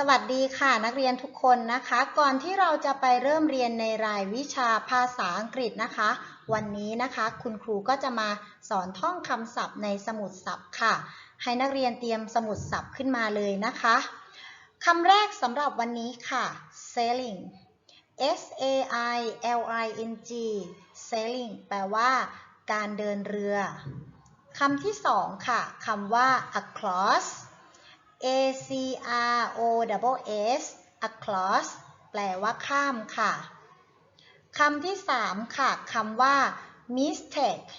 สวัสดีค่ะนักเรียนทุกคนนะคะ ก่อนที่เราจะไปเริ่มเรียนในรายวิชาภาษาอังกฤษนะคะ วันนี้นะคะ คุณครูก็จะมาสอนท่องคำศัพท์ในสมุดศัพท์ค่ะ ให้นักเรียนเตรียมสมุดศัพท์ขึ้นมาเลยนะคะคำแรกสำหรับวันนี้ค่ะ sailing S A I L I N G sailing แปลว่า การเดินเรือคำที่สองค่ะคำว่า across A C R O S S across แปลว่าข้ามค่ะคำที่สามค่ะคำว่า mistake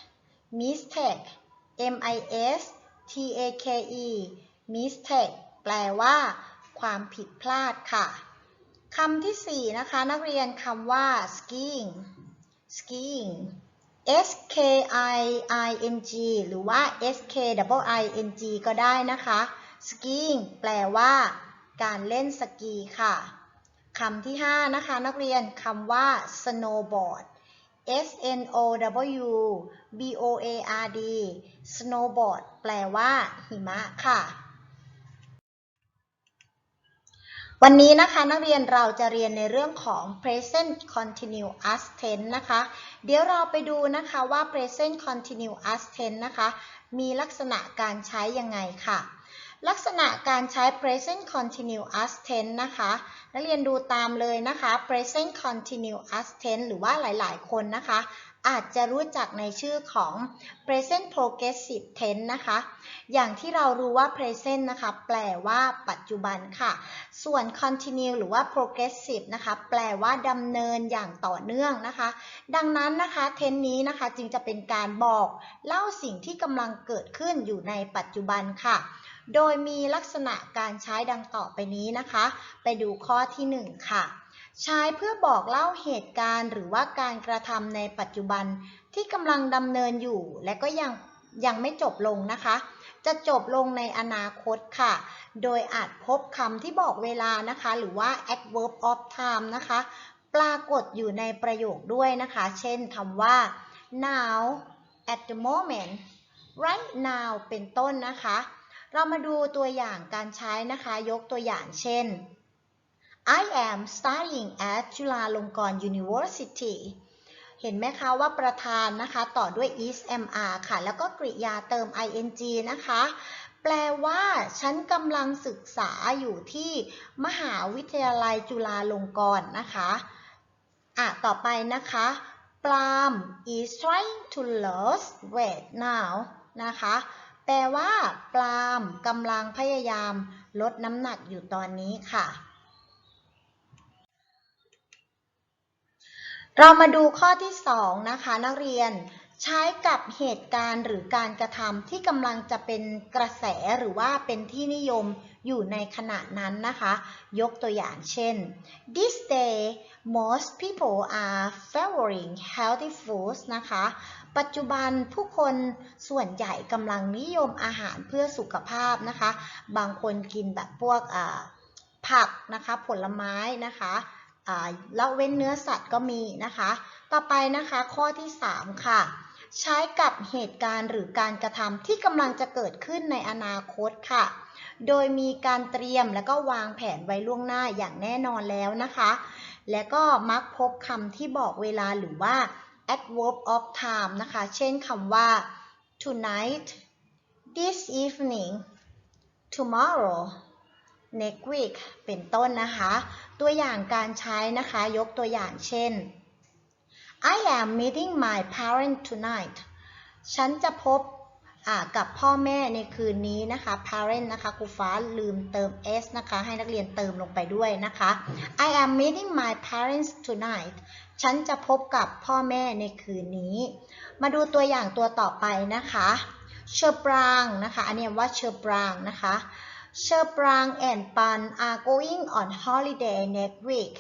mistake M I S T A K E mistake แปลว่า ความผิดพลาดค่ะคำที่สี่นะคะ นักเรียนคำว่า skiing skiing S K I I N G หรือว่า S K I N G ก็ได้นะคะ skiing แปลว่า การเล่นสกีค่ะคำที่ 5 นะคะ นักเรียนคำว่า snowboard S N O W B O A R D snowboard แปลว่า หิมะค่ะ วันนี้นะคะนักเรียนเราจะเรียนในเรื่องของ present continuous tense นะคะ เดี๋ยวเราไปดูนะคะว่า present continuous tense นะคะ มีลักษณะการใช้ยังไงค่ะ ลักษณะการใช้ present continuous tense นะคะ นักเรียนดูตามเลยนะคะ present continuous tense หรือว่าหลาย ๆ คนนะคะ อาจจะรู้จักในชื่อของ present progressive tense นะคะ อย่างที่เรารู้ว่า present นะคะ แปลว่าปัจจุบันค่ะ ส่วน continue หรือว่า progressive นะคะ แปลว่าดำเนินอย่างต่อเนื่องนะคะ ดังนั้นนะคะเทนนี้นะคะจึงจะเป็นการบอกเล่าสิ่งที่กำลังเกิดขึ้นอยู่ในปัจจุบันค่ะ โดยมีลักษณะการใช้ดังต่อไปนี้นะคะ ไปดูข้อที่ 1 ค่ะ ใช้เพื่อบอกเล่าเหตุการณ์หรือว่าการกระทำในปัจจุบันที่กำลังดำเนินอยู่ และก็ยังยังไม่จบลงนะคะ จะจบลงในอนาคตค่ะ โดยอาจพบคำที่บอกเวลานะคะ หรือว่า adverb of time นะคะ ปรากฏอยู่ในประโยคด้วยนะคะ เช่นคำว่า now at the moment right now เป็นต้นนะคะ เรามาดูตัวอย่างการใช้นะคะ ยกตัวอย่างเช่น I am studying at จุฬาลงกรณ์ University เห็นไหมคะว่าประธานนะคะต่อด้วย is mr ค่ะ แล้วก็กริยาเติม ing นะคะ แปลว่าฉันกำลังศึกษาอยู่ที่มหาวิทยาลัยจุฬาลงกรณ์นะคะอะต่อไปนะคะ Pram is trying to lose weight now นะคะ แปลว่าปลามกำลังพยายามลดน้ำหนักอยู่ตอนนี้ค่ะ เรามาดูข้อที่ 2 นะคะ นักเรียนใช้กับเหตุการณ์หรือการกระทำที่กำลังจะเป็นกระแสหรือว่าเป็นที่นิยมอยู่ในขณะนั้นนะคะ ยกตัวอย่างเช่น this day most people are favoring healthy foods นะคะ ปัจจุบันผู้คนส่วนใหญ่กำลังนิยมอาหารเพื่อสุขภาพนะคะ บางคนกินแบบพวกผักนะคะ ผลไม้นะคะ ละเว้นเนื้อสัตว์ก็มีนะคะ ต่อไปนะคะข้อที่ 3 ค่ะ ใช้กับเหตุการณ์หรือการกระทำที่กำลังจะเกิดขึ้นในอนาคตค่ะ โดยมีการเตรียมและก็วางแผนไว้ล่วงหน้าอย่างแน่นอนแล้วนะคะ และก็มักพบคำที่บอกเวลาหรือว่า adverb of time นะคะ เช่นคำว่า tonight this evening tomorrow next week เป็นต้นนะคะ ตัวอย่างการใช้นะคะ ยกตัวอย่างเช่น I am meeting my parents tonight ฉันจะพบกับพ่อแม่ในคืนนี้นะคะ parent นะคะครูฟ้าลืมเติม s นะคะ ให้นักเรียนเติมลงไปด้วยนะคะ I am meeting my parents tonight ฉันจะพบกับพ่อแม่ในคืนนี้ มาดูตัวอย่างตัวต่อไปนะคะ เชอร์ปรางนะคะ อันนี้ว่าเชอร์ปรางนะคะ เชอร์ปราง and ปัน are going on holiday next week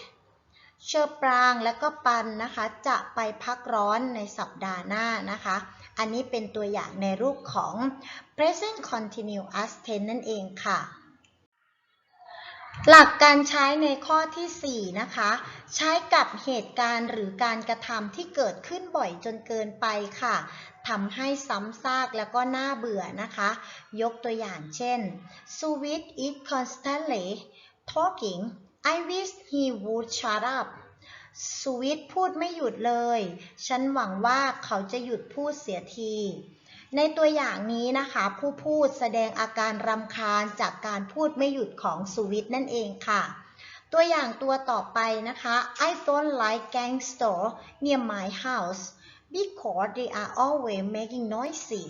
เชอร์ปรางและก็ปันนะคะ จะไปพักร้อนในสัปดาห์หน้านะคะ อันนี้เป็นตัวอย่างในรูปของ present continuous tense นั่นเองค่ะ หลักการใช้ในข้อที่ 4 นะคะ ใช้กับเหตุการณ์หรือการกระทำที่เกิดขึ้นบ่อยจนเกินไปค่ะทำให้ซ้ำซากแล้วก็น่าเบื่อนะคะ ยกตัวอย่างเช่น Sweet eat constantly talking I wish he would shut up สวิตพูดไม่หยุดเลย ฉันหวังว่าเขาจะหยุดพูดเสียที ในตัวอย่างนี้นะคะ ผู้พูดแสดงอาการรำคาญจากการพูดไม่หยุดของสวิตนั่นเองค่ะ ตัวอย่างตัวต่อไปนะคะ I don't like gangster near my house because they are always making noisy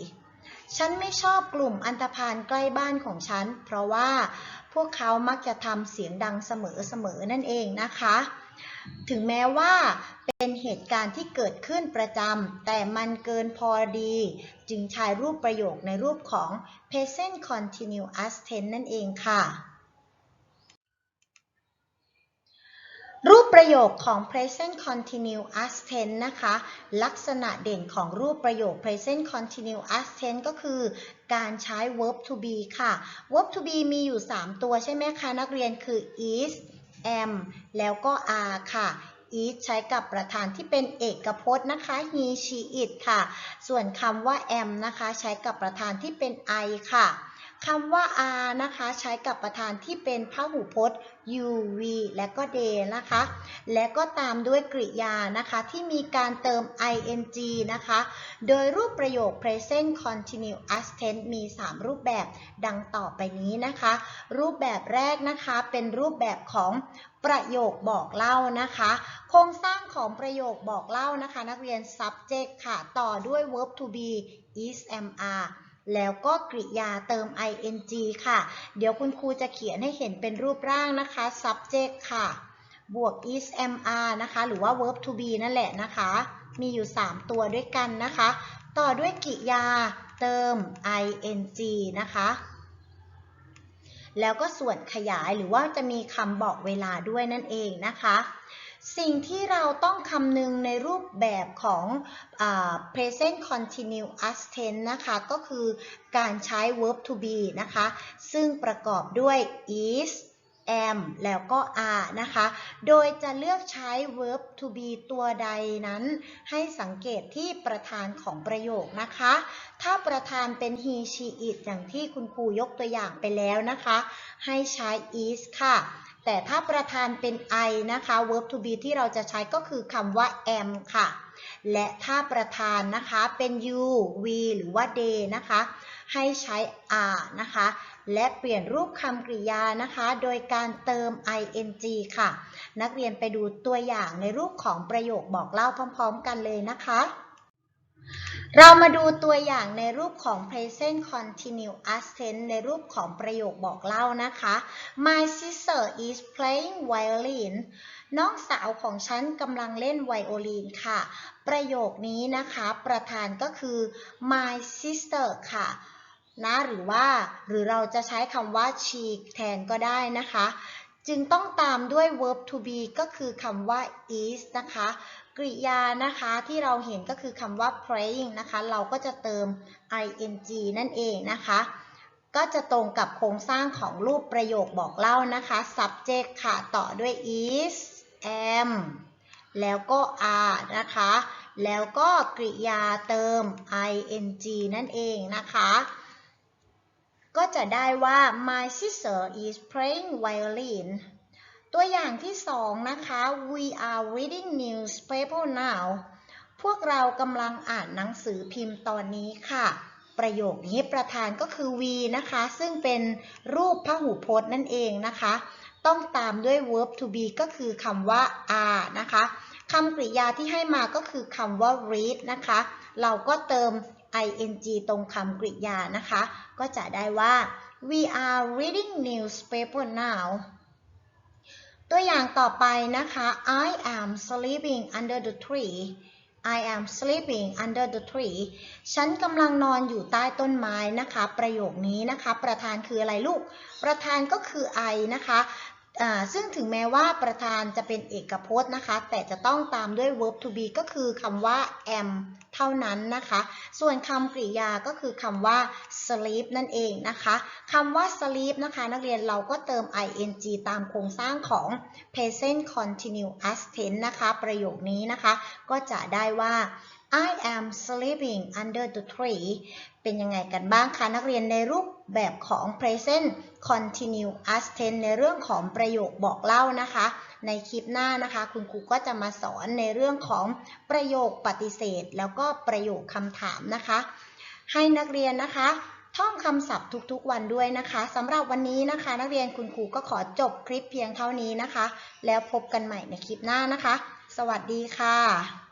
ฉันไม่ชอบกลุ่มอันธพาลใกล้บ้านของฉัน เพราะว่าพวกเขามักจะทำเสียงดังเสมอๆนั่นเองนะคะ ถึงแม้ว่าเป็นเหตุการณ์ที่เกิดขึ้นประจำ แต่มันเกินพอดี จึงใช้รูปประโยคในรูปของ present continuous tense นั่นเองค่ะ รูปประโยคของ present continuous tense นะคะ ลักษณะเด่นของรูปประโยค present continuous tense ก็คือการใช้ verb to be ค่ะ verb to be มีอยู่ 3 ตัวใช่ไหมคะ นักเรียนคือ is am แล้วก็ are ค่ะ is ใช้กับประธานที่เป็นเอกพจน์นะคะ he she it ค่ะ ส่วนคำว่า am นะคะ ใช้กับประธานที่เป็น I ค่ะ คำว่า are นะคะ ใช้กับประธานที่เป็นพหูพจน์ you we และก็ they นะคะ และก็ตามด้วยกริยานะคะที่มีการเติม ing นะคะ โดยรูปประโยค present continuous tense มี 3 รูปแบบดังต่อไปนี้นะคะ รูปแบบแรกนะคะเป็นรูปแบบของประโยคบอกเล่านะคะ โครงสร้างของประโยคบอกเล่านะคะ นักเรียน subject ค่ะ ต่อด้วย verb to be is am are แล้วก็กริยาเติม ing ค่ะ เดี๋ยวคุณครูจะเขียนให้เห็นเป็นรูปร่างนะคะ subject ค่ะ บวก is am are นะคะ หรือว่า verb to be นั่นแหละนะคะ มีอยู่ 3 ตัวด้วยกันนะคะ ต่อด้วยกริยาเติม ing นะคะแล้วก็ส่วนขยายหรือว่าจะมีคำบอกเวลาด้วยนั่นเองนะคะ สิ่งที่เราต้องคำนึงในรูปแบบของอ present continuous tense นะคะ ก็คือการใช้ verb to be นะคะ ซึ่งประกอบด้วย is am แล้วก็ are นะคะ โดยจะเลือกใช้ verb to be ตัวใดนั้น ให้สังเกตที่ประธานของประโยคนะคะ ถ้าประธานเป็น he she it อย่างที่คุณครูยกตัวอย่างไปแล้วนะคะ ให้ใช้ is ค่ะ แต่ถ้าประธานเป็น I นะคะ verb to be ที่เราจะใช้ก็คือคำว่า am ค่ะ และถ้าประธานนะคะเป็น you we หรือว่า they นะคะ ให้ใช้ are นะคะ และเปลี่ยนรูปคำกริยานะคะ โดยการเติม ing ค่ะ นักเรียนไปดูตัวอย่างในรูปของประโยคบอกเล่าพร้อม ๆ กันเลยนะคะ เรามาดูตัวอย่างในรูปของ present continuous tense ในรูปของประโยคบอกเล่านะคะ My sister is playing violin น้องสาวของฉันกำลังเล่นไวโอลินค่ะ ประโยคนี้นะคะ ประธานก็คือ my sister ค่ะนะหรือว่าหรือเราจะใช้คำว่า she แทนก็ได้นะคะ จึงต้องตามด้วย verb to be ก็คือคำว่า is นะคะ กริยานะคะที่เราเห็นก็คือคำว่า playing นะคะเราก็จะเติม ing นั่นเองนะคะ ก็จะตรงกับโครงสร้างของรูปประโยคบอกเล่านะคะ subject ค่ะต่อด้วย is am แล้วก็ are นะคะ แล้วก็กริยาเติม ing นั่นเองนะคะก็จะได้ว่า my sister is playing violin ตัวอย่างที่สองนะคะ we are reading newspaper now พวกเรากำลังอ่านหนังสือพิมพ์ตอนนี้ค่ะ ประโยคนี้ประธานก็คือ we นะคะ ซึ่งเป็นรูปพหูพจน์นั่นเองนะคะ ต้องตามด้วย verb to be ก็คือคำว่า are นะคะคำกริยาที่ให้มาก็คือคำว่า read นะคะ เราก็เติม ing ตรงคำกริยานะคะ ก็จะได้ว่า we are reading newspaper now ตัวอย่างต่อไปนะคะ I am sleeping under the tree I am sleeping under the tree ฉันกำลังนอนอยู่ใต้ต้นไม้นะคะ ประโยคนี้นะคะ ประธานคืออะไรลูก ประธานก็คือ I นะคะ ซึ่งถึงแม้ว่าประธานจะเป็นเอกพจน์นะคะ แต่จะต้องตามด้วย verb to be ก็คือคำว่า am เท่านั้นนะคะ ส่วนคำกริยาก็คือคำว่า sleep นั่นเองนะคะคำว่า sleep นะคะ นักเรียนเราก็เติม ing ตามโครงสร้างของ present continuous tense นะคะ ประโยคนี้นะคะ ก็จะได้ว่า I am sleeping under the tree เป็นยังไงกันบ้างคะนักเรียนในรูปแบบของ present continuous tense ในเรื่องของประโยคบอกเล่านะคะ ในคลิปหน้านะคะ คุณครูก็จะมาสอนในเรื่องของประโยคปฏิเสธ แล้วก็ประโยคคำถามนะคะ ให้นักเรียนนะคะท่องคำศัพท์ทุกๆวันด้วยนะคะสำหรับวันนี้นะคะ นักเรียนคุณครูก็ขอจบคลิปเพียงเท่านี้นะคะ แล้วพบกันใหม่ในคลิปหน้านะคะ สวัสดีค่ะ